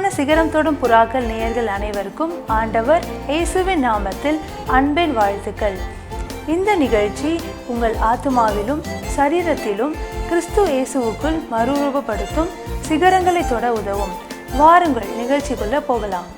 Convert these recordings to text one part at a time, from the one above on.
உயர்வான சிகரம் தொடும் புறாக்கள் நேயர்கள் அனைவருக்கும் ஆண்டவர் இயேசுவின் நாமத்தில் அன்பின் வாழ்த்துக்கள். இந்த நிகழ்ச்சி உங்கள் ஆத்மாவிலும் சரீரத்திலும் கிறிஸ்து இயேசுவுக்குள் மறுரூபப்படுத்தும் சிகரங்களை தொட உதவும். வாருங்கள் நிகழ்ச்சிக்குள்ள போகலாம்.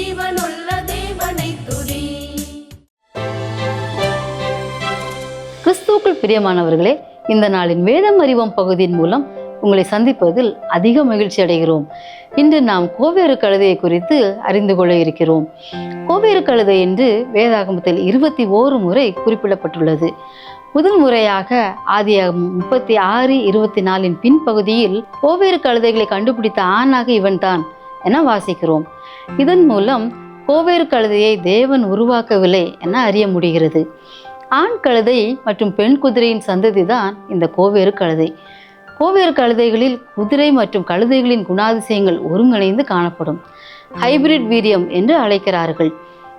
ஜீவனுள்ள தேவனை துதி கிறிஸ்துவுக்குள் பிரியமானவர்களே இந்த நாளின் வேதம் அறிவோம் பகுதியின் மூலம் உங்களை சந்திப்பதில் அதிக மகிழ்ச்சி அடைகிறோம். இன்று நாம் கோவேறு கழுதையை குறித்து அறிந்து கொள்ள இருக்கிறோம். கோவேறு கழுதை என்று வேதாகமத்தில் இருபத்தி ஓரு முறை குறிப்பிடப்பட்டுள்ளது. முதல் முறையாக ஆதியாகமம் முப்பத்தி ஆறு இருபத்தி நாலின் பின்பகுதியில் கோவேறு கழுதைகளை கண்டுபிடித்த ஆணாக இவன்தான். என வாசிக்கிறோம். இதன் மூலம் கோவேறு கழுதையை தேவன் உருவாக்கவில்லை என அறிய முடிகிறது. ஆண் கழுதை மற்றும் பெண் குதிரையின் சந்ததி தான் இந்த கோவேறு கழுதை. கோவேறு கழுதைகளில் குதிரை மற்றும் கழுதைகளின் குணாதிசயங்கள் ஒருங்கிணைந்து காணப்படும். ஹைபிரிட் வீரியம் என்று அழைக்கிறார்கள்.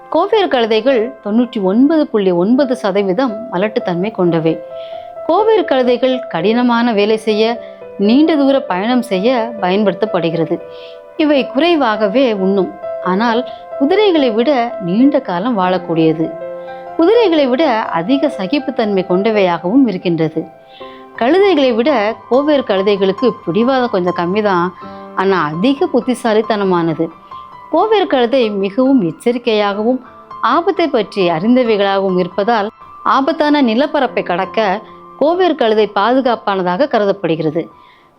கோவேறு கழுதைகள் தொண்ணூற்றி ஒன்பது புள்ளி ஒன்பது சதவீதம் மலட்டுத்தன்மை கொண்டவை. கோவேறு கழுதைகள் கடினமான வேலை செய்ய நீண்ட தூர பயணம் செய்ய பயன்படுத்தப்படுகிறது. இவை குறைவாகவே உண்ணும். ஆனால் குதிரைகளை விட நீண்ட காலம் வாழக்கூடியது. குதிரைகளை விட அதிக சகிப்புத்தன்மை கொண்டவையாகவும் இருக்கின்றது. கழுதைகளை விட கோவேறு கழுதைகளுக்கு பிடிவாதம் கொஞ்சம் கம்மி தான் ஆனால் அதிக புத்திசாலித்தனமானது. கோவேறு கழுதை மிகவும் எச்சரிக்கையாகவும் ஆபத்தை பற்றி அறிந்தவைகளாகவும் இருப்பதால் ஆபத்தான நிலப்பரப்பை கடக்க கோவேறு கழுதை பாதுகாப்பானதாக கருதப்படுகிறது.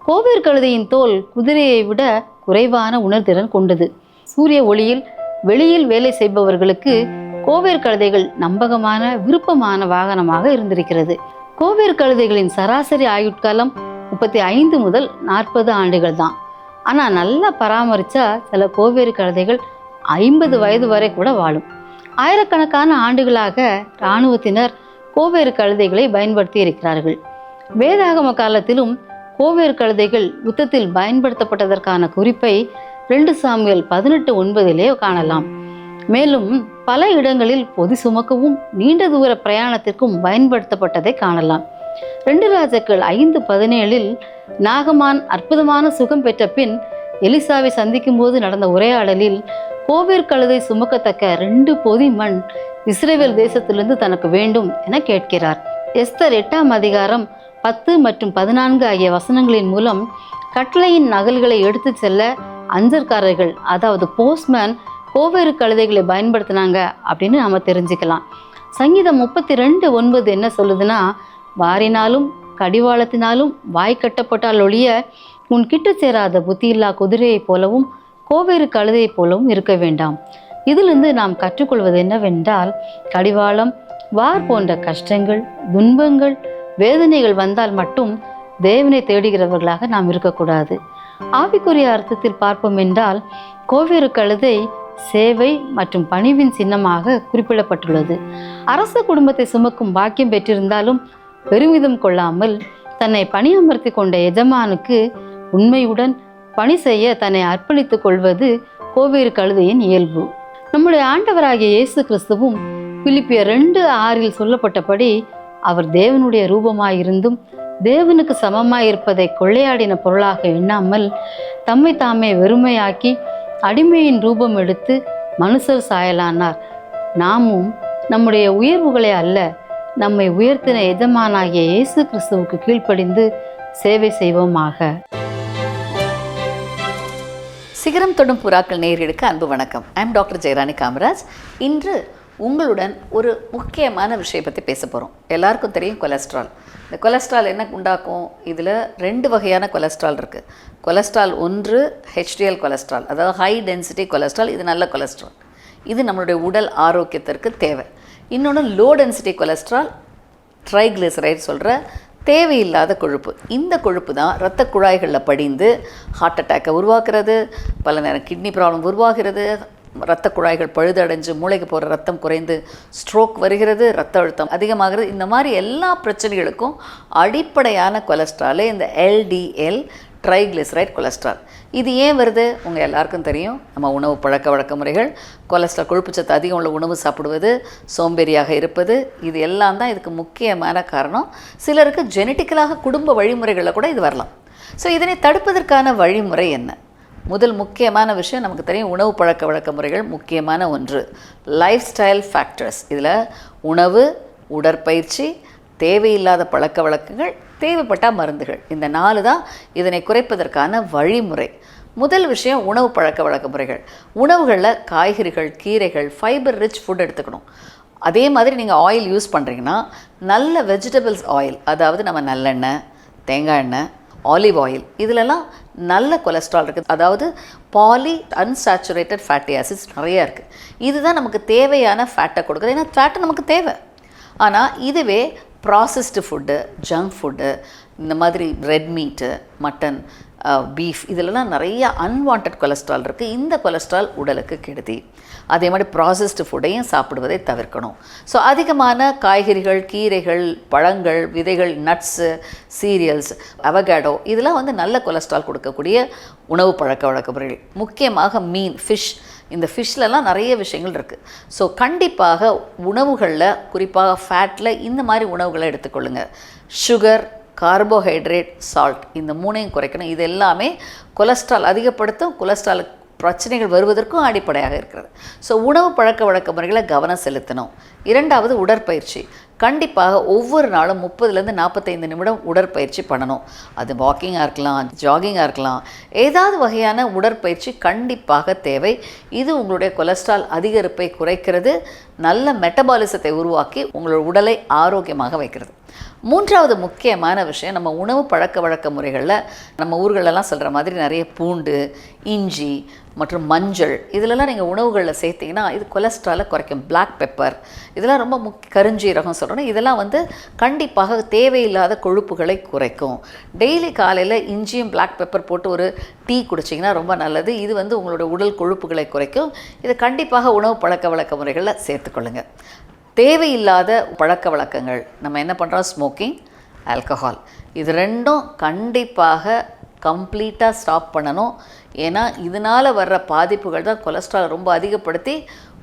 கோவேறு கழுதையின் தோல் குதிரையை விட குறைவான உணர்திறன் கொண்டது. சூரிய ஒளியில் வெளியில் வேலை செய்பவர்களுக்கு கோவேர் கழுதைகள் நம்பகமான விருப்பமான வாகனமாக இருந்திருக்கிறது. கோவேர் கழுதைகளின் சராசரி ஆயுட்காலம் முப்பத்தி ஐந்து முதல் நாற்பது ஆண்டுகள் தான் ஆனால் நல்லா பராமரித்தா சில கோவேறு கழுதைகள் ஐம்பது வயது வரை கூட வாழும். ஆயிரக்கணக்கான ஆண்டுகளாக இராணுவத்தினர் கோவேறு கழுதைகளை பயன்படுத்தி இருக்கிறார்கள். வேதாகம காலத்திலும் கோவேறு கழுதைகள் யுத்தத்தில் பயன்படுத்தப்பட்டதற்கான குறிப்பை ரெண்டு சாமியல் பதினெட்டு ஒன்பதிலே காணலாம். மேலும் பல இடங்களில் பொதி சுமக்கவும் நீண்ட தூர பிரயாணத்திற்கும் பயன்படுத்தப்பட்டதை காணலாம். ரெண்டு ராஜாக்கள் ஐந்து பதினேழில் நாகமான் அற்புதமான சுகம் பெற்ற பின் எலிசாவை சந்திக்கும் போது நடந்த உரையாடலில் கோவேர் கழுதை சுமக்கத்தக்க ரெண்டு பொதி மண் இஸ்ரேல் தேசத்திலிருந்து தனக்கு வேண்டும் என கேட்கிறார். எஸ்தர் எட்டாம் அதிகாரம் பத்து மற்றும் பதினான்கு ஆகிய வசனங்களின் மூலம் கட்டளையின் நகல்களை எடுத்துச் செல்ல அஞ்சற்காரர்கள் அதாவது போஸ்ட்மேன் கோவேறு கழுதைகளை பயன்படுத்தினாங்க அப்படின்னு நம்ம தெரிஞ்சுக்கலாம். சங்கீதம் முப்பத்தி ரெண்டு ஒன்பது என்ன சொல்லுதுன்னா வாரினாலும் கடிவாளத்தினாலும் வாய் கட்டப்பட்டால் ஒழிய உன் கிட்ட சேராத புத்தியில்லா குதிரையைப் போலவும் கோவேறு கழுதையைப் போலவும் இருக்க வேண்டாம். இதிலிருந்து நாம் கற்றுக்கொள்வது என்னவென்றால் கடிவாளம் வார் போன்ற கஷ்டங்கள் துன்பங்கள் வேதனைகள் வந்தால் மட்டும் தேவனை தேடுகிறவர்களாக நாம் இருக்கக்கூடாது. ஆவிக்குரிய அர்த்தத்தில் பார்ப்போம் என்றால் கோவேறு கழுதை சேவை மற்றும் பணிவின் சின்னமாக குறிப்பிடப்பட்டுள்ளது. அரச குடும்பத்தை சுமக்கும் பாக்கியம் பெற்றிருந்தாலும் பெருமிதம் கொள்ளாமல் தன்னை பணியமர்த்தி கொண்ட எஜமானுக்கு உண்மையுடன் பணி செய்ய தன்னை அர்ப்பணித்துக் கொள்வது கோவேறு கழுதையின் இயல்பு. நம்முடைய ஆண்டவராகிய இயேசு கிறிஸ்துவும் பிலிப்பிய ரெண்டு ஆறில் சொல்லப்பட்டபடி அவர் தேவனுடைய ரூபமாயிருந்தும் தேவனுக்கு சமமாயிருப்பதை கொள்ளையாடின பொருளாக எண்ணாமல் தம்மை தாமே வெறுமையாக்கி அடிமையின் ரூபம் எடுத்து மனுஷர் சாயலானார். நாமும் நம்முடைய உயர்வுகளை அல்ல நம்மை உயர்த்தின எஜமானாகிய இயேசு கிறிஸ்துவுக்கு கீழ்ப்படிந்து சேவை செய்வோமாக. சிகரம் தொடும் புறாக்கள் நேயர்களுக்கு அன்பு வணக்கம். I'm doctor Jayarani Kamaraj. இன்று உங்களுடன் ஒரு முக்கியமான விஷயம் பற்றி பேச போகிறோம் எல்லாருக்கும் தெரியும் கொலஸ்ட்ரால். இந்த கொலஸ்ட்ரால் என்ன உண்டாக்கும்? இதில் ரெண்டு வகையான கொலஸ்ட்ரால் இருக்குது கொலஸ்ட்ரால் ஒன்று ஹெச்டிஎல் கொலஸ்ட்ரால். அதாவது ஹை டென்சிட்டி கொலஸ்ட்ரால் இது நல்ல கொலஸ்ட்ரால். இது நம்மளுடைய உடல் ஆரோக்கியத்திற்கு தேவை. இன்னொன்று லோ டென்சிட்டி கொலஸ்ட்ரால் ட்ரைக்ளிசரைட் சொல்கிற தேவையில்லாத கொழுப்பு. இந்த கொழுப்பு தான் இரத்த குழாய்களில் படிந்து ஹார்ட் அட்டாக்கை உருவாக்குறது பல நேரம் கிட்னி ப்ராப்ளம் உருவாகிறது ரத்த குழாய்கள் பழுதடைஞ்சு மூளைக்கு போகிற ரத்தம் குறைந்து ஸ்ட்ரோக் வருகிறது ரத்த அழுத்தம் அதிகமாகிறது. இந்த மாதிரி எல்லா பிரச்சனைகளுக்கும் அடிப்படையான கொலஸ்ட்ராலே இந்த எல்டிஎல் ட்ரைக்ளிசரைட் கொலஸ்ட்ரால் இது ஏன் வருது? உங்கள் எல்லாருக்கும் தெரியும். நம்ம உணவு பழக்க வழக்க முறைகள் கொலஸ்ட்ரால் கொழுப்புச்சத்து அதிகம் உள்ள உணவு சாப்பிடுவது சோம்பேறியாக இருப்பது இது எல்லாம் தான் இதுக்கு முக்கியமான காரணம். சிலருக்கு ஜெனட்டிக்கலாக குடும்ப வழிமுறைகளில் கூட இது வரலாம். ஸோ இதனை தடுப்பதற்கான வழிமுறை என்ன? முதல் முக்கியமான விஷயம் நமக்கு தெரியும் உணவு பழக்க வழக்க முறைகள் முக்கியமான ஒன்று. லைஃப் ஸ்டைல் ஃபேக்டர்ஸ் இதில் உணவு உடற்பயிற்சி தேவையில்லாத பழக்க வழக்கங்கள் தேவைப்பட்டால் மருந்துகள். இந்த நாலு தான் இதனை குறைப்பதற்கான வழிமுறை. முதல் விஷயம் உணவு பழக்க வழக்க முறைகள். உணவுகளில் காய்கறிகள் கீரைகள் ஃபைபர் ரிச் ஃபுட் எடுத்துக்கணும். அதே மாதிரி நீங்கள் ஆயில் யூஸ் பண்ணுறீங்கன்னா நல்ல வெஜிடபிள்ஸ் ஆயில் அதாவது நம்ம நல்லெண்ணெய் தேங்காய் எண்ணெய் ஆலிவ் ஆயில் இதிலெல்லாம் நல்ல கொலஸ்ட்ரால் இருக்குது அதாவது பாலி அன்சாச்சுரேட்டட் ஃபேட்டி ஆசிட்ஸ் நிறையா இருக்குது இதுதான் நமக்கு தேவையான ஃபேட்டை கொடுக்குது. ஏன்னா ஃபேட்டு நமக்கு தேவை. ஆனால் இதுவே ப்ராசஸ்டு ஃபுட்டு ஜங்க் ஃபுட்டு இந்த மாதிரி ரெட் மீட்டு மட்டன் பீஃப் இதிலலாம் நிறைய அன்வான்ட் கொலஸ்ட்ரால் இருக்குது இந்த கொலஸ்ட்ரால் உடலுக்கு கெடுதி. அதே மாதிரி ப்ராசஸ்டு ஃபுட்டையும் சாப்பிடுவதை தவிர்க்கணும். ஸோ அதிகமான காய்கறிகள் கீரைகள் பழங்கள் விதைகள் நட்ஸு சீரியல்ஸ் அவகேடோ இதெல்லாம் வந்து நல்ல கொலஸ்ட்ரால் கொடுக்கக்கூடிய உணவு பழக்க வழக்க முறைகள் முக்கியமாக மீன் ஃபிஷ் இந்த ஃபிஷ்லலாம் நிறைய விஷயங்கள் இருக்குது ஸோ கண்டிப்பாக உணவுகளில் குறிப்பாக ஃபேட்டில் இந்த மாதிரி உணவுகளை எடுத்துக்கொள்ளுங்கள் சுகர் கார்போஹைட்ரேட் சால்ட் இந்த மூணையும் குறைக்கணும். இது எல்லாமே கொலஸ்ட்ரால் அதிகப்படுத்தும் கொலஸ்ட்ரால் பிரச்சனைகள் வருவதற்கும் அடிப்படையாக இருக்கிறது. ஸோ உணவு பழக்க வழக்க முறைகளை கவனம் செலுத்தணும். இரண்டாவது உடற்பயிற்சி. கண்டிப்பாக ஒவ்வொரு நாளும் முப்பதுலேருந்து நாற்பத்தைந்து நிமிடம் உடற்பயிற்சி பண்ணணும். அது வாக்கிங்காக இருக்கலாம் ஜாகிங்காக இருக்கலாம். ஏதாவது வகையான உடற்பயிற்சி கண்டிப்பாக தேவை. இது உங்களுடைய கொலஸ்ட்ரால் அதிகரிப்பை குறைக்கிறது. நல்ல மெட்டபாலிசத்தை உருவாக்கி உங்களோட உடலை ஆரோக்கியமாக வைக்கிறது. மூன்றாவது முக்கியமான விஷயம் நம்ம உணவு பழக்க வழக்க முறைகளில் நம்ம ஊர்களெல்லாம் சொல்கிற மாதிரி நிறைய பூண்டு இஞ்சி மற்றும் மஞ்சள் இதிலெல்லாம் நீங்கள் உணவுகளில் சேர்த்திங்கன்னா இது கொலஸ்ட்ராலை குறைக்கும். பிளாக் பெப்பர் இதெல்லாம் ரொம்ப முக் கருஞ்சீரகம் சொல்கிறோம் இதெல்லாம் வந்து கண்டிப்பாக தேவையில்லாத கொழுப்புகளை குறைக்கும். டெய்லி காலையில் இஞ்சியும் பிளாக் பெப்பர் போட்டு ஒரு டீ குடிச்சிங்கன்னா ரொம்ப நல்லது. இது வந்து உங்களோட உடல் கொழுப்புகளை குறைக்கும். இதை கண்டிப்பாக உணவு பழக்க வழக்க முறைகளில் சேர்த்துக்கொள்ளுங்கள் தேவையில்லாத பழக்க வழக்கங்கள். நம்ம என்ன பண்ணுறோம் ஸ்மோக்கிங் ஆல்கஹால் இது ரெண்டும் கண்டிப்பாக கம்ப்ளீட்டாக ஸ்டாப் பண்ணணும். ஏன்னா இதனால் வர்ற பாதிப்புகள் தான் கொலஸ்ட்ரால் ரொம்ப அதிகப்படுத்தி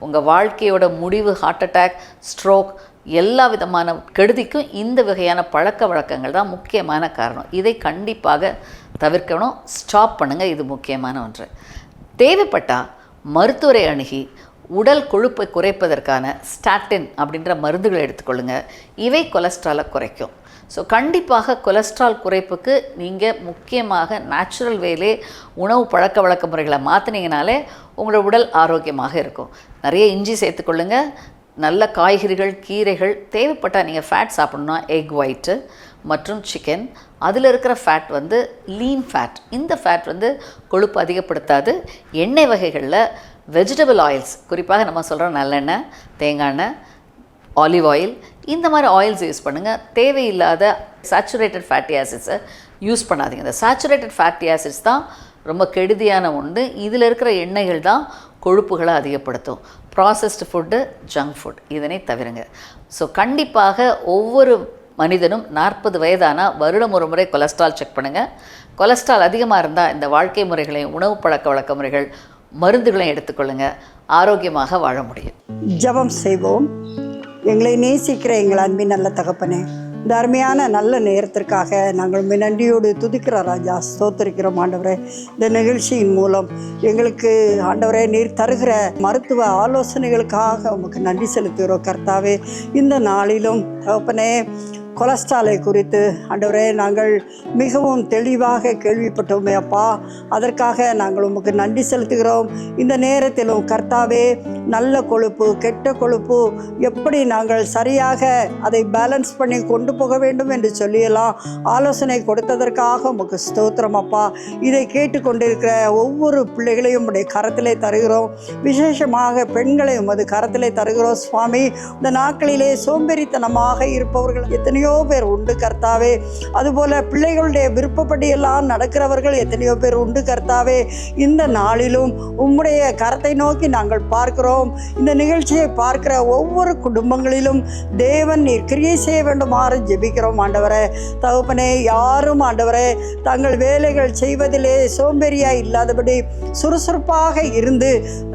உங்கள் வாழ்க்கையோட முடிவு ஹார்ட் அட்டாக் ஸ்ட்ரோக் எல்லா விதமான கெடுதிக்கும் இந்த வகையான பழக்க வழக்கங்கள் தான் முக்கியமான காரணம். இதை கண்டிப்பாக தவிர்க்கணும். ஸ்டாப் பண்ணுங்கள் இது முக்கியமான ஒன்று. தேவைப்பட்டால் மருத்துவரை அணுகி உடல் கொழுப்பை குறைப்பதற்கான ஸ்டாட்டின் அப்படின்ற மருந்துகளை எடுத்துக்கொள்ளுங்க. இவை கொலஸ்ட்ராலை குறைக்கும். ஸோ கண்டிப்பாக கொலஸ்ட்ரால் குறைப்புக்கு நீங்கள் முக்கியமாக நேச்சுரல் வேலே உணவு பழக்க வழக்க முறைகளை மாற்றினீங்கனாலே உங்களோட உடல் ஆரோக்கியமாக இருக்கும். நிறைய இஞ்சி சேர்த்துக்கொள்ளுங்க. நல்ல காய்கறிகள் கீரைகள் தேவைப்பட்டால் நீங்கள் ஃபேட் சாப்பிட்ணுன்னா எக் ஒயிட்டு மற்றும் சிக்கன் அதில் இருக்கிற ஃபேட் வந்து லீன் ஃபேட் இந்த ஃபேட் வந்து கொழுப்பு அதிகப்படுத்தாது. எண்ணெய் வகைகளில் வெஜிடபிள் ஆயில்ஸ் குறிப்பாக நம்ம சொல்கிற நல்லெண்ணெய் தேங்காய் எண்ணெய் ஆலிவ் ஆயில் இந்த மாதிரி ஆயில்ஸ் யூஸ் பண்ணுங்கள் தேவையில்லாத சேச்சுரேட்டட் ஃபேட்டி ஆசிட்ஸை யூஸ் பண்ணாதீங்க. இந்த சேச்சுரேட்டட் ஃபேட்டி ஆசிட்ஸ் தான் ரொம்ப கெடுதியான ஒன்று இதில் இருக்கிற எண்ணெய்கள் தான் கொழுப்புகளை அதிகப்படுத்தும். ப்ராசஸ்டு ஃபுட்டு ஜங்க் ஃபுட் இதனை தவிருங்க. ஸோ கண்டிப்பாக ஒவ்வொரு மனிதனும் நாற்பது வயதானால் வருடம் ஒரு முறை கொலஸ்ட்ரால் செக் பண்ணுங்கள் கொலஸ்ட்ரால் அதிகமாக இருந்தால் இந்த வாழ்க்கை முறைகளையும் உணவு பழக்க வழக்க முறைகள் மருந்துகளையும் எடுத்துக்கொள்ளுங்க. ஆரோக்கியமாக வாழ முடியும். ஜெபம் செய்வோம். எங்களை நேசிக்கிற எங்கள் அன்பின் நல்ல தகப்பனே இந்த அருமையான நல்ல நேரத்திற்காக நாங்கள் நன்றியோடு துதிக்கிற ராஜா ஸ்தோத்தரிக்கிறோம் ஆண்டவரே. இந்த நிகழ்ச்சியின் மூலம் எங்களுக்கு ஆண்டவரே நீர் தருகிற மருத்துவ ஆலோசனைகளுக்காக உமக்கு நன்றி செலுத்துகிறோம் கர்த்தாவே. இந்த நாளிலும் தகப்பனே கொலஸ்ட்ராலை குறித்து ஆண்டவரே நாங்கள் மிகவும் தெளிவாக கேள்விப்பட்டோமே அப்பா. அதற்காக நாங்கள் உமக்கு நன்றி செலுத்துகிறோம். இந்த நேரத்திலும் கர்த்தாவே நல்ல கொழுப்பு கெட்ட கொழுப்பு எப்படி நாங்கள் சரியாக அதை பேலன்ஸ் பண்ணி கொண்டு போக வேண்டும் என்று சொல்லியெல்லாம் ஆலோசனை கொடுத்ததற்காக உமக்கு ஸ்தோத்திரம் அப்பா. இதை கேட்டுக்கொண்டிருக்கிற ஒவ்வொரு பிள்ளைகளையும் உடைய கரத்திலே தருகிறோம். விசேஷமாக பெண்களை உமது கரத்திலே தருகிறோம் சுவாமி. இந்த நாட்களிலே சோம்பேறித்தனமாக இருப்பவர்கள் எத்தனையோ பேர் உண்டு கர்த்தாவே. அதுபோல பிள்ளைகளுடைய விருப்பப்படியெல்லாம் நடக்கிறவர்கள் எத்தனையோ பேர் உண்டு கர்த்தாவே. இந்த நாளிலும் உம்முடைய கரத்தை நோக்கி நாங்கள் பார்க்கிறோம். இந்த நிகழ்ச்சியை பார்க்கிற ஒவ்வொரு குடும்பங்களிலும் தேவன் நீர் கிரியை செய்ய வேண்டுமாறு ஜெபிக்கிறோம் ஆண்டவரே. தகப்பனே யாரும் ஆண்டவரே தங்கள் வேலைகள் செய்வதிலே சோம்பேறியா இல்லாதபடி சுறுசுறுப்பாக இருந்து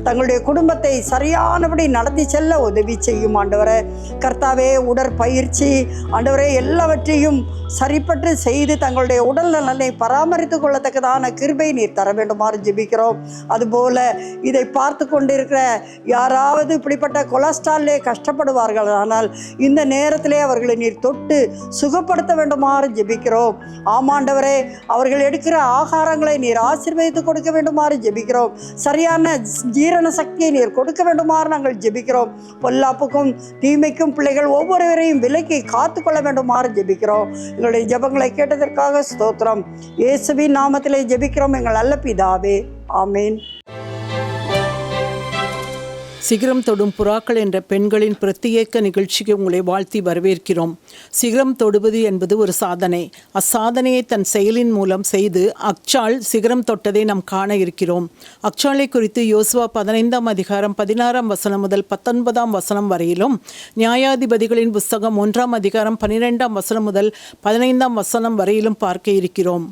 தங்களுடைய குடும்பத்தை சரியானபடி நடத்தி செல்ல உதவி செய்யும் ஆண்டவரே. கர்த்தாவே உடற்பயிற்சி ஆண்டவர் எல்லாவற்றையும் சரிப்பட்டு செய்து தங்களுடைய உடல் நலனை பராமரித்து கொள்ளத்தக்கதான கிருபை நீர் தர வேண்டுமாறு ஜெபிக்கிறோம். அதுபோல இதை பார்த்து கொண்டிருக்கிற யாராவது இப்படிப்பட்ட கொலஸ்ட்ராலே கஷ்டப்படுவார்கள். ஆனால் இந்த நேரத்திலே அவர்களை நீர் தொட்டு சுகப்படுத்த வேண்டுமாறு ஜெபிக்கிறோம். ஆமாண்டவரே அவர்கள் எடுக்கிற ஆகாரங்களை நீர் ஆசீர்வதித்து கொடுக்க வேண்டுமாறு ஜெபிக்கிறோம். சரியான ஜீரண சக்தியை நீர் கொடுக்க வேண்டுமாறு நாங்கள் ஜெபிக்கிறோம். பொல்லாப்புக்கும் தீமைக்கும் பிள்ளைகள் ஒவ்வொருவரையும் விலக்கி காத்துக்கொள்ள வேண்டுமாறு ஜெபிக்கிறோம். எங்களுடைய ஜெபங்களை கேட்டதற்காக ஸ்தோத்திரம். இயேசுவின் நாமத்திலே ஜெபிக்கிறோம். எங்கள் அல்ல பிதாவே. ஆமேன். சிகரம் தொடும் புறாக்கள் என்ற பெண்களின் பிரத்யேக நிகழ்ச்சிக்கு உங்களை வாழ்த்தி வரவேற்கிறோம். சிகரம் தொடுவது என்பது ஒரு சாதனை. அச்சாதனையை தன் செயலின் மூலம் செய்து அக்சால் சிகரம் தொட்டதை நாம் காண இருக்கிறோம். அக்சாலை குறித்து யோசுவா பதினைந்தாம் அதிகாரம் பதினாறாம் வசனம் முதல் பத்தொன்பதாம் வசனம் வரையிலும் நியாயாதிபதிகளின் புஸ்தகம் ஒன்றாம் அதிகாரம் பன்னிரெண்டாம் வசனம் முதல் பதினைந்தாம் வசனம் வரையிலும் பார்க்க இருக்கிறோம்.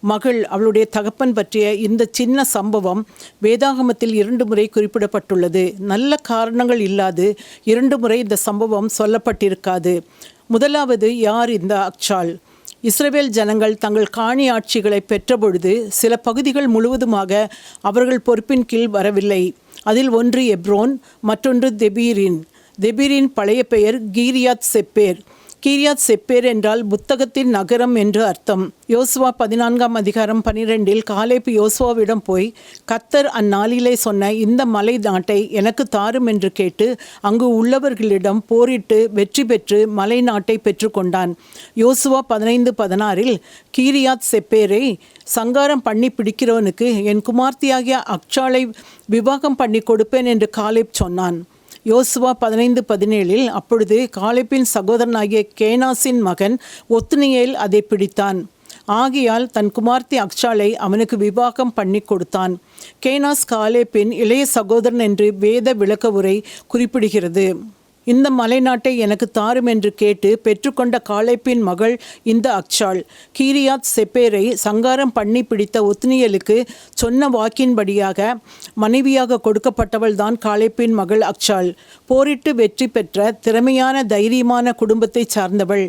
மகள் அவளுடைய தகப்பன் பற்றிய இந்த சின்ன சம்பவம் வேதாகமத்தில் இரண்டு முறை குறிப்பிடப்பட்டுள்ளது. நல்ல காரணங்கள் இல்லாது இரண்டு முறை இந்த சம்பவம் சொல்லப்பட்டிருக்காது. முதலாவது யார் இந்த அக்ஷால்? இஸ்ரேல் ஜனங்கள் தங்கள் காணி ஆட்சிகளை பெற்றபொழுது சில பகுதிகள் முழுவதுமாக அவர்கள் பொறுப்பின் கீழ் வரவில்லை. அதில் ஒன்று எப்ரோன் மற்றொன்று தெபீரின். தெபீரின் பழைய பெயர் கீரியாத் செப்பேர். கீரியாத் செப்பேர் என்றால் புத்தகத்தின் நகரம் என்று அர்த்தம். யோசுவா பதினான்காம் அதிகாரம் பனிரெண்டில் காலேப் யோசுவாவிடம் போய் கத்தர் அந்நாளிலே சொன்ன இந்த மலை நாட்டை எனக்கு தாரும் என்று கேட்டு அங்கு உள்ளவர்களிடம் போரிட்டு வெற்றி பெற்று மலை நாட்டை பெற்றுக்கொண்டான் யோசுவா பதினைந்து பதினாறில் கீரியாத் செப்பேரை சங்காரம் பண்ணி பிடிக்கிறவனுக்கு என் குமார்த்தியாகிய அக்ஷாலை விவாகம் பண்ணி கொடுப்பேன் என்று காலேப் சொன்னான். யோசுவா பதினைந்து பதினேழில் அப்பொழுது காலேப்பின் சகோதரனாகிய கேனாசின் மகன் ஒத்துனியேல் அதை பிடித்தான். ஆகையால் தன் குமார்த்தி அக்ஷாலை அவனுக்கு விவாகம் பண்ணி கொடுத்தான். கேனாஸ் காலேப்பின் இளைய சகோதரன் என்று வேத விளக்க உரை குறிப்பிடுகிறது. இந்த மலைநாட்டை எனக்கு தாரும் என்று கேட்டு பெற்றுக்கொண்ட காளைப்பின் மகள் இந்த அக்ஷாள். கீரியாத் செப்பேரை சங்காரம் பண்ணி பிடித்த ஒத்னியலுக்கு சொன்ன வாக்கின்படியாக மனைவியாக கொடுக்கப்பட்டவள் தான் காலேப்பின் மகள் அக்ஷாள். போரிட்டு வெற்றி பெற்ற திறமையான தைரியமான குடும்பத்தை சார்ந்தவள்.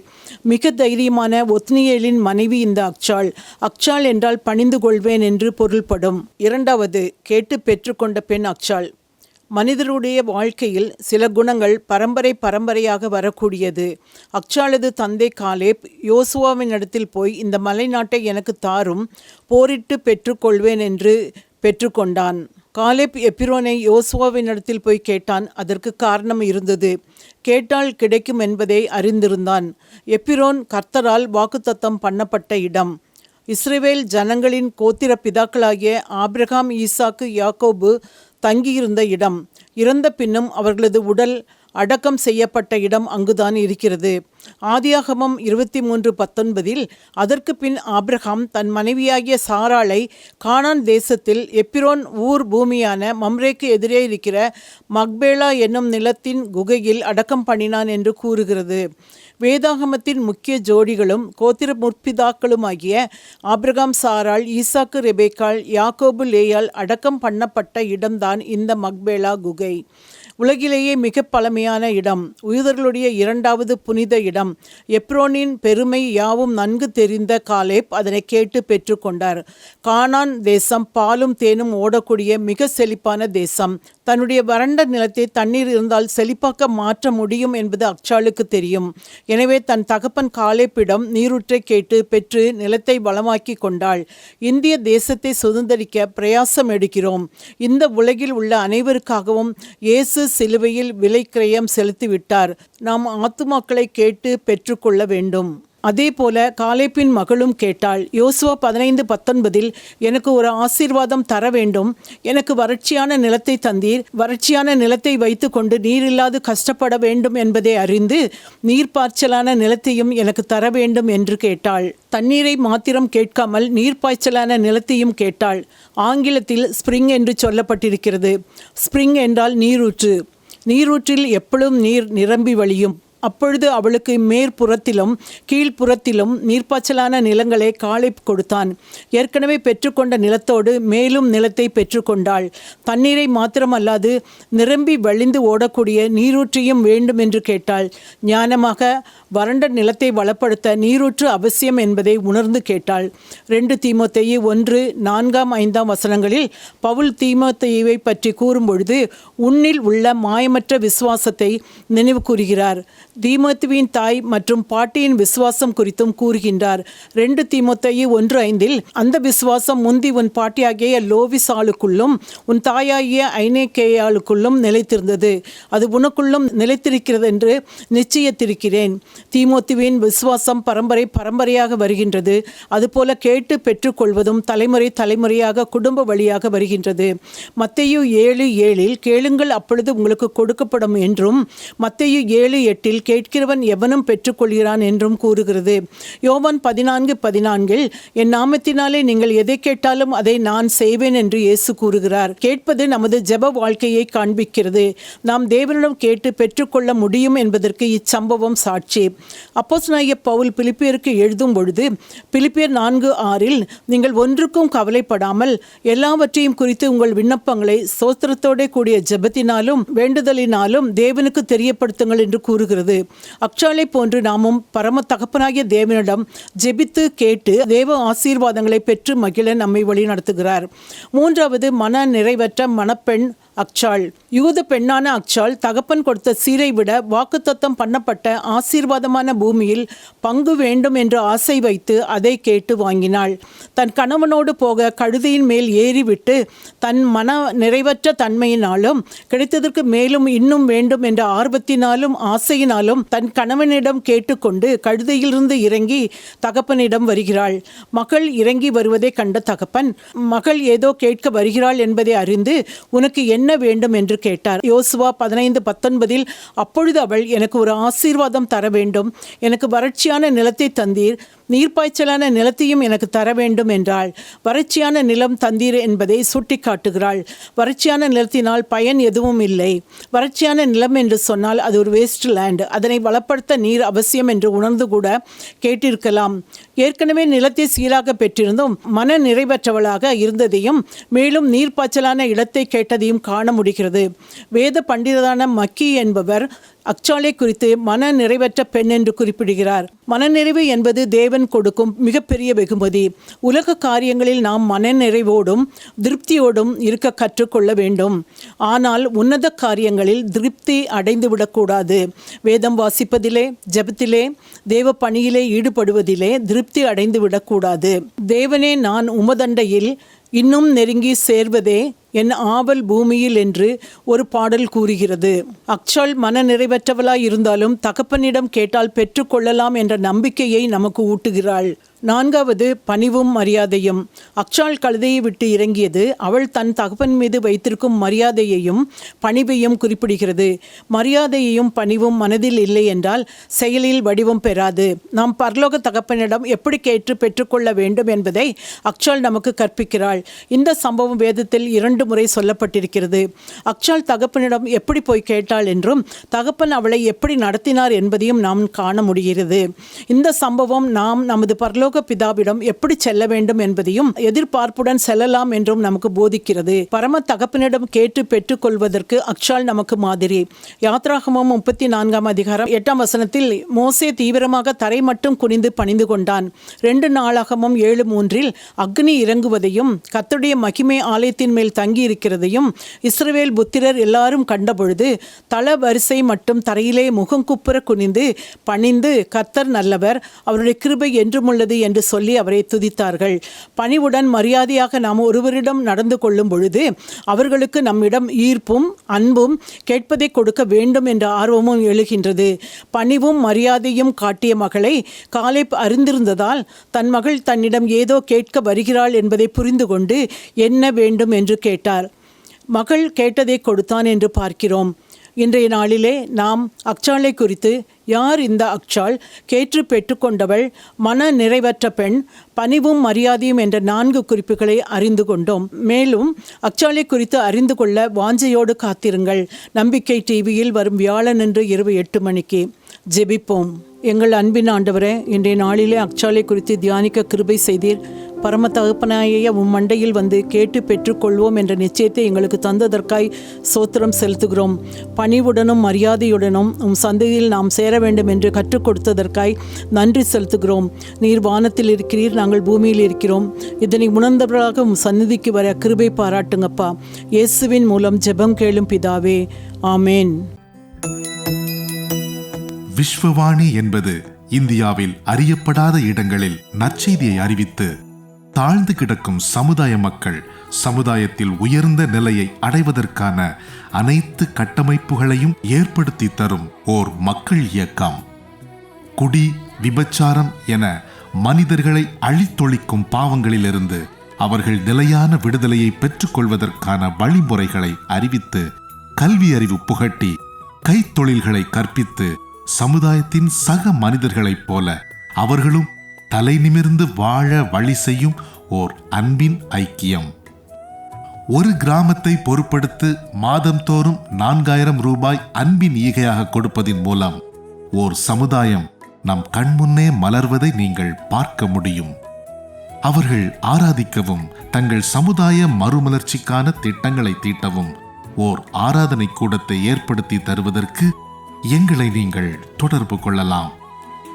மிக தைரியமான ஒத்னியலின் மனைவி இந்த அக்ஷாள். அக்ஷாள் என்றால் பணிந்து கொள்வேன் என்று பொருள்படும். இரண்டாவது கேட்டு பெற்றுக்கொண்ட பெண் அக்ஷாள். மனிதருடைய வாழ்க்கையில் சில குணங்கள் பரம்பரை பரம்பரையாக வரக்கூடியது. அக்ஷாலது தந்தை காலேப் யோசுவாவின் இடத்தில் போய் இந்த மலைநாட்டை எனக்கு தாரும் போரிட்டு பெற்றுக்கொள்வேன் என்று பெற்றுக்கொண்டான். காலேப் எப்பிரோனை யோசுவாவின் இடத்தில் போய் கேட்டான். அதற்கு காரணம் இருந்தது. கேட்டால் கிடைக்கும் என்பதை அறிந்திருந்தான். எப்பிரோன் கர்த்தரால் வாக்குத்தத்தம் பண்ணப்பட்ட இடம். இஸ்ரேவேல் ஜனங்களின் கோத்திர பிதாக்களாகிய ஆப்ரஹாம் ஈசாக்கு யாக்கோபு தங்கியிருந்த இடம். இறந்த பின்னும் அவர்களது உடல் அடக்கம் செய்யப்பட்ட இடம் அங்குதான் இருக்கிறது. ஆதியாகமம் இருபத்தி மூன்று பத்தொன்பதில் அதற்கு பின் ஆப்ரஹாம் தன் மனைவியாகிய சாராளை கானான் தேசத்தில் எப்பிரோன் ஊர் பூமியான மம்ரேக்கு எதிரே இருக்கிற மக்பேலா என்னும் நிலத்தின் குகையில் அடக்கம் பண்ணினான் என்று கூறுகிறது. வேதாகமத்தின் முக்கிய ஜோடிகளும் கோத்திர முற்பிதாக்களுமாகிய ஆப்ரகாம் சாரால் ஈசாக்கு ரெபேக்கால் யாக்கோபு லேயால் அடக்கம் பண்ணப்பட்ட இடம்தான் இந்த மக்பேலா குகை. உலகிலேயே மிக பழமையான இடம் உயிர்களுடைய இரண்டாவது புனித இடம். எப்ரோனின் பெருமை யாவும் நன்கு தெரிந்த காலேப் அதனை கேட்டு பெற்றுக்கொண்டார் கானான் தேசம் பாலும் தேனும் ஓடக்கூடிய மிக செழிப்பான தேசம். தன்னுடைய வறண்ட நிலத்தை தண்ணீர் இருந்தால் செழிப்பாக்க மாற்ற முடியும் என்பது அக்ஷாலுக்கு தெரியும். எனவே தன் தகப்பன் காலேப்பிடம் நீரூற்றை கேட்டு பெற்று நிலத்தை வளமாக்கி கொண்டாள். இந்திய தேசத்தை சுதந்திரிக்க பிரயாசம் எடுக்கிறோம். இந்த உலகில் உள்ள அனைவருக்காகவும் இயேசு சிலுவையில் விலை கிரயம் செலுத்திவிட்டார். நாம் ஆத்துமாக்களை கேட்டு பெற்றுக்கொள்ள வேண்டும். அதேபோல காலேப்பின் மகளும் கேட்டாள் யோசுவா பதினைந்து பத்தொன்பதில் எனக்கு ஒரு ஆசீர்வாதம் தர வேண்டும். எனக்கு வறட்சியான நிலத்தை தந்தீர். வறட்சியான நிலத்தை வைத்துக்கொண்டு நீரில்லாது கஷ்டப்பட வேண்டும் என்பதை அறிந்து நீர்ப்பாய்ச்சலான நிலத்தையும் எனக்கு தர வேண்டும் என்று கேட்டாள். தண்ணீரை மாத்திரம் கேட்காமல் நீர்ப்பாய்ச்சலான நிலத்தையும் கேட்டாள். ஆங்கிலத்தில் ஸ்ப்ரிங் என்று சொல்லப்பட்டிருக்கிறது. ஸ்ப்ரிங் என்றால் நீரூற்று. நீரூற்றில் எப்பொழுதும் நீர் நிரம்பி வழியும். அப்பொழுது அவளுக்கு மேற்புறத்திலும் கீழ்ப்புறத்திலும் நீர்ப்பாய்ச்சலான நிலங்களை காலை கொடுத்தான். ஏற்கனவே பெற்றுக்கொண்ட நிலத்தோடு மேலும் நிலத்தை பெற்றுக்கொண்டாள். தண்ணீரை மாத்திரமல்லாது நிரம்பி வழிந்து ஓடக்கூடிய நீரூற்றையும் வேண்டும் என்று கேட்டாள். ஞானமாக வறண்ட நிலத்தை வளப்படுத்த நீரூற்று அவசியம் என்பதை உணர்ந்து கேட்டாள். ரெண்டு தீமோத்தேயு ஒன்று நான்காம் ஐந்தாம் வசனங்களில் பவுல் தீமோத்தேயுவை பற்றி கூறும்பொழுது உன்னில் உள்ள மாயமற்ற விசுவாசத்தை நினைவு கூறுகிறார். தீமத்துவின் தாய் மற்றும் பாட்டியின் விசுவாசம் குறித்தும் கூறுகின்றார். ரெண்டு தீமத்தையு ஒன்று ஐந்தில் அந்த விசுவாசம் முந்தி உன் பாட்டியாகிய லோவிசாலுக்குள்ளும் உன் தாயாகிய ஐனேகேயாளுக்குள்ளும் நிலைத்திருந்தது. அது உனக்குள்ளும் நிலைத்திருக்கிறது என்று நிச்சயத்திருக்கிறேன். தீமோத்துவின் விசுவாசம் பரம்பரை பரம்பரையாக வருகின்றது. அதுபோல கேட்டு பெற்றுக்கொள்வதும் தலைமுறை தலைமுறையாக குடும்ப வழியாக வருகின்றது. மத்தையு ஏழு ஏழில் கேளுங்கள் அப்பொழுது உங்களுக்கு கொடுக்கப்படும் என்றும் மத்தையு ஏழு எட்டில் கேட்கிறவன் எவனும் பெற்றுக்கொள்கிறான் என்றும் கூறுகிறது. யோவான் பதினான்கு பதினான்கில் என் நாமத்தினாலே நீங்கள் எதை கேட்டாலும் அதை நான் செய்வேன் என்று இயேசு கூறுகிறார். கேட்பது நமது ஜெப வாழ்க்கையை காண்பிக்கிறது. நாம் தேவனிடம் கேட்டு பெற்றுக்கொள்ள முடியும் என்பதற்கு இச்சம்பவம் சாட்சி. அப்போஸ் நாய பவுல் பிலிப்பியருக்கு எழுதும் பொழுது பிலிப்பியர் நான்கு ஆறில் நீங்கள் ஒன்றுக்கும் கவலைப்படாமல் எல்லாவற்றையும் குறித்து உங்கள் விண்ணப்பங்களை சோத்திரத்தோட கூடிய ஜெபத்தினாலும் வேண்டுதலினாலும் தேவனுக்கு தெரியப்படுத்துங்கள் என்று கூறுகிறது. அக்ஷாலை போன்று நாமும் பரம தகப்பனாகிய தேவனிடம் ஜெபித்து கேட்டு தேவ ஆசீர்வாதங்களை பெற்று மகிழ நம்மை வழி நடத்துகிறார் மூன்றாவது மன நிறைவற்ற மணப்பெண் அக்ஷாள். யூத பெண்ணான அக்ஷாள் தகப்பன் கொடுத்த சீரை விட வாக்குத்தத்தம் பண்ணப்பட்ட ஆசீர்வாதமான பூமியில் பங்கு வேண்டும் என்று ஆசை வைத்து அதை கேட்டு வாங்கினாள். தன் கணவனோடு போக கழுதையின் மேல் ஏறிவிட்டு தன் மன நிறைவற்ற தன்மையினாலும் கிடைத்ததற்கு மேலும் இன்னும் வேண்டும் என்ற ஆர்வத்தினாலும் ஆசையினாலும் தன் கணவனிடம் கேட்டுக்கொண்டு கழுதையிலிருந்து இறங்கி தகப்பனிடம் வருகிறாள். மகள் இறங்கி வருவதை கண்ட தகப்பன் மகள் ஏதோ கேட்க வருகிறாள் என்பதை அறிந்து உனக்கு என்ன என்ன வேண்டும் என்று கேட்டார். யோசுவா பதினைந்து பத்தொன்பதில் அப்பொழுது அவள் எனக்கு ஒரு ஆசீர்வாதம் தர வேண்டும். எனக்கு வறட்சியான நிலத்தை தந்தீர். நீர்ப்பாய்ச்சலான நிலத்தையும் எனக்கு தர வேண்டும் என்றாள். வறட்சியான நிலம் தந்தீர் என்பதை சுட்டிக்காட்டுகிறாள். வறட்சியான நிலத்தினால் பயன் எதுவும் இல்லை. வறட்சியான நிலம் என்று சொன்னால் அது ஒரு வேஸ்ட் லேண்ட் அதனை வளப்படுத்த நீர் அவசியம் என்று உணர்ந்து கூட கேட்டிருக்கலாம். ஏற்கனவே நிலத்தை சீராக பெற்றிருந்தும் மன நிறைவற்றவளாக இருந்ததையும் மேலும் நீர்ப்பாய்ச்சலான இடத்தை கேட்டதையும் காண முடிகிறது. வேத பண்டிதரான மக்கி என்பவர் அக்சாலை குறித்து மன நிறைவற்ற பெண் என்று குறிப்பிடுகிறார். மனநிறைவு என்பது தேவன் கொடுக்கும் மிகப்பெரிய வெகுமதி. உலக காரியங்களில் நாம் மனநிறைவோடும் திருப்தியோடும் இருக்க கற்றுக்கொள்ள வேண்டும். ஆனால் உன்னத காரியங்களில் திருப்தி அடைந்து விடக்கூடாது வேதம் வாசிப்பதிலே ஜெபத்திலே தேவ பணியிலே ஈடுபடுவதிலே திருப்தி அடைந்து விடக்கூடாது தேவனே நான் உமதண்டையில் இன்னும் நெருங்கி சேர்வதே என் ஆவல் பூமியில் என்று ஒரு பாடல் கூறுகிறது. அக்ஷால் மன நிறைவற்றவளாய் இருந்தாலும் தகப்பனிடம் கேட்டால் பெற்றுக்கொள்ளலாம் என்ற நம்பிக்கையை நமக்கு ஊட்டுகிறாள். நான்காவது பணிவும் மரியாதையும். அக்ஷால் கழுதையை விட்டு இறங்கியது அவள் தன் தகப்பன் மீது வைத்திருக்கும் மரியாதையையும் பணிவையும் குறிப்பிடுகிறது. மரியாதையையும் பணிவும் மனதில் இல்லை என்றால் செயலில் வடிவம் பெறாது. நாம் பரலோக தகப்பனிடம் எப்படி கேட்டு பெற்றுக்கொள்ள வேண்டும் என்பதை அக்ஷால் நமக்கு கற்பிக்கிறாள். இந்த சம்பவம் வேதத்தில் இரண்டு முறை சொல்லப்பட்டிருக்கிறது. அக்ஷால் தகப்பனிடம் எப்படி போய் கேட்டாள் என்றும் தகப்பன் அவளை எப்படி நடத்தினார் என்பதையும் நாம் காண முடிகிறது. இந்த சம்பவம் நாம் நமது பரலோக பிதாவிடம் எப்படி செல்ல வேண்டும் என்பதையும் எதிர்பார்ப்புடன் செல்லலாம் என்றும் நமக்கு போதிக்கிறது. பரம தகப்பனிடம் கேட்டு பெற்றுக்கொள்வதற்கு அக்ஷால் நமக்கு மாதிரி. யாத்ராகமம் முப்பத்தி நான்காம் அதிகாரம் எட்டாம் வசனத்தில் மோசே தீவிரமாக தரை மட்டும் குனிந்து பணிந்து கொண்டான். ரெண்டு நாளாகமும் ஏழு மூன்றில் அக்னி இறங்குவதையும் கத்துடைய மகிமை ஆலயத்தின் மேல் தங்கி இருக்கிறதையும் இஸ்ரவேல் புத்திரர் எல்லாரும் கண்டபொழுது தள வரிசை மட்டும் தரையிலே முகங்குப்புற குனிந்து பணிந்து கர்த்தர் நல்லவர் அவருடைய கிருபை என்றுமுள்ளது என்று சொல்லி அவரை துதித்தார்கள். பணிவுடன் மரியாதையாக நாம் ஒருவரிடம் நடந்து கொள்ளும் பொழுது அவர்களுக்கு நம்மிடம் ஈர்ப்பும் அன்பும் கேட்பதை கொடுக்க வேண்டும் என்ற ஆர்வமும் எழுகின்றது. பணிவும் மரியாதையும் காட்டிய மகளை காலேப் அறிந்திருந்ததால் தன் மகள் தன்னிடம் ஏதோ கேட்க வருகிறாள் என்பதை புரிந்து கொண்டு என்ன வேண்டும் என்று கேட்டார். மகள் கேட்டதை கொடுத்தான் என்று பார்க்கிறோம். இன்றைய நாளிலே நாம் அக்ஷாலை குறித்து யார் இந்த அக்ஷால் கேற்று பெற்றுக்கொண்டவள் மன நிறைவற்ற பெண் பணிவும் மரியாதையும் என்ற நான்கு குறிப்புகளை அறிந்து கொண்டோம். மேலும் அக்ஷாலை குறித்து அறிந்து கொள்ள வாஞ்சையோடு காத்திருங்கள். நம்பிக்கை டிவியில் வரும் வியாழனன்று இரவு எட்டு மணிக்கு. ஜெபிப்போம். எங்கள் அன்பின் ஆண்டவரே இன்றைய நாளிலே அக்ஷாலை குறித்து தியானிக்க கிருபை செய்தீர். பரம தகப்பனாய உம் மண்டையில் வந்து கேட்டு பெற்றுக்கொள்வோம் என்ற நிச்சயத்தை எங்களுக்கு தந்ததற்காய் சோத்திரம் செலுத்துகிறோம். பணிவுடனும் மரியாதையுடனும் உம் சந்தையில் நாம் சேர வேண்டும் என்று கற்றுக் கொடுத்ததற்காய் நன்றி செலுத்துகிறோம். நீர் வானத்தில் இருக்கிறீர் நாங்கள் பூமியில் இருக்கிறோம். இதனை உணர்ந்தவர்களாக உம் சந்நிதிக்கு வர கிருபை பாராட்டுங்கப்பா. இயேசுவின் மூலம் ஜெபம் கேளும் பிதாவே. ஆமேன். விஸ்வவாணி என்பது இந்தியாவில் அறியப்படாத இடங்களில் நற்செய்தியை அறிவித்து தாழ்ந்து கிடக்கும் சமுதாய மக்கள் சமுதாயத்தில் உயர்ந்த நிலையை அடைவதற்கான அனைத்து கட்டமைப்புகளையும் ஏற்படுத்தி தரும் ஓர் மக்கள் இயக்கம். குடி விபச்சாரம் என மனிதர்களை அழித்தொழிக்கும் பாவங்களிலிருந்து அவர்கள் நிலையான விடுதலையை பெற்றுக்கொள்வதற்கான வழிமுறைகளை அறிவித்து கல்வி அறிவு புகட்டி கைத்தொழில்களை கற்பித்து சமுதாயத்தின் சக மனிதர்களைப் போல அவர்களும் தலை நிமிர்ந்து வாழ வழி செய்யும் ஓர் அன்பின் ஐக்கியம். ஒரு கிராமத்தை பொருட்படுத்து மாதம்தோறும் நான்காயிரம் ரூபாய் அன்பின் ஈகையாக கொடுப்பதின் மூலம் ஓர் சமுதாயம் நம் கண்முன்னே மலர்வதை நீங்கள் பார்க்க முடியும். அவர்கள் ஆராதிக்கவும் தங்கள் சமுதாய மறுமலர்ச்சிக்கான திட்டங்களை தீட்டவும் ஓர் ஆராதனை கூடத்தை ஏற்படுத்தி தருவதற்கு எங்களை நீங்கள் தொடர்பு கொள்ளலாம்.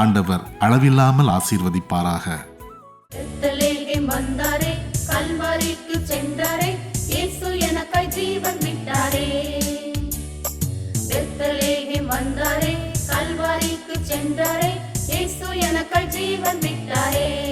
ஆண்டவர் அளவில்லாமல் ஆசீர்வதிப்பாராக. வந்தாரே கல்வாரிக்கு சென்றாரே இயேசு எனக்காய் ஜீவன் விட்டாரே. பெத்தலேகம் வந்தாரே கல்வாரிக்கு சென்றாரே இயேசு எனக்காய் ஜீவன் விட்டாரே.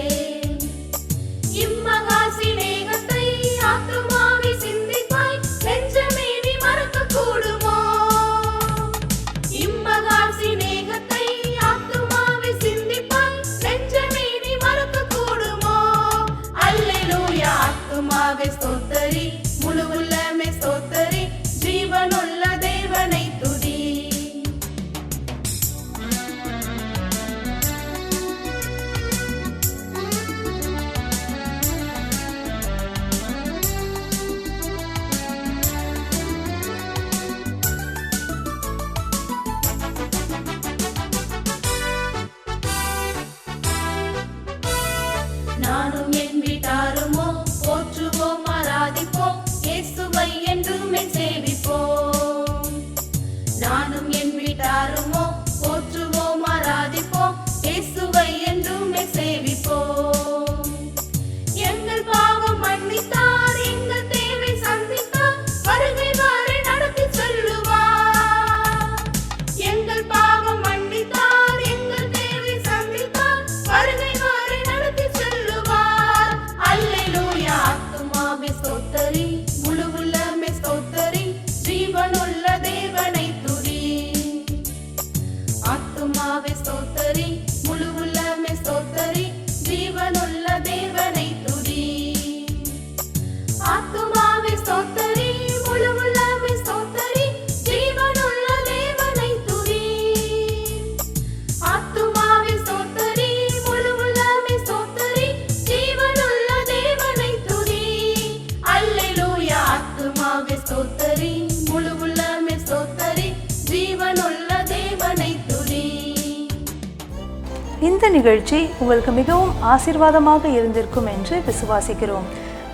நிகழ்ச்சி உங்களுக்கு மிகவும் ஆசிர்வாதமாக இருந்திருக்கும் என்று விசுவாசிக்கிறோம்.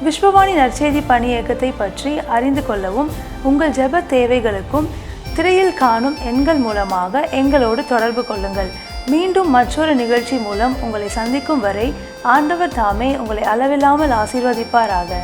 விஸ்வவாணி நற்செய்தி பணி இயக்கத்தை பற்றி அறிந்து கொள்ளவும் உங்கள் ஜெப தேவைகளுக்கும் திரையில் காணும் எண்கள் மூலமாக எங்களோடு தொடர்பு கொள்ளுங்கள். மீண்டும் மற்றொரு நிகழ்ச்சி மூலம் உங்களை சந்திக்கும் வரை ஆண்டவர் தாமே உங்களை அளவில்லாமல் ஆசீர்வதிப்பாராக.